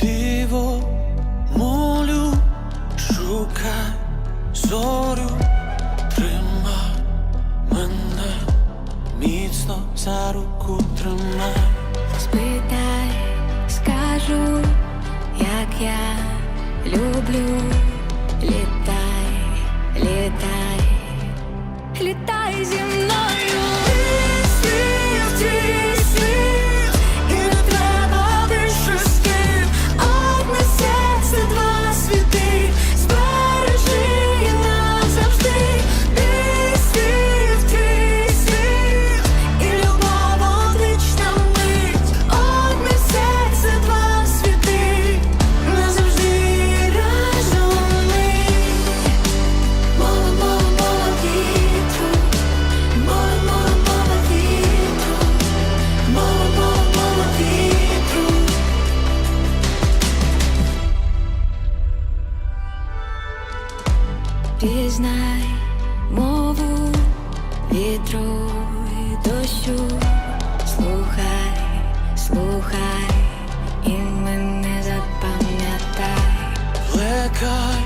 диво молю, шукай зорю, тримай мене, міцно за руку тримай. Спитай, скажу, як я люблю. Пізнай мову вітру і дощу, слухай, слухай і мене запам'ятай. Плекай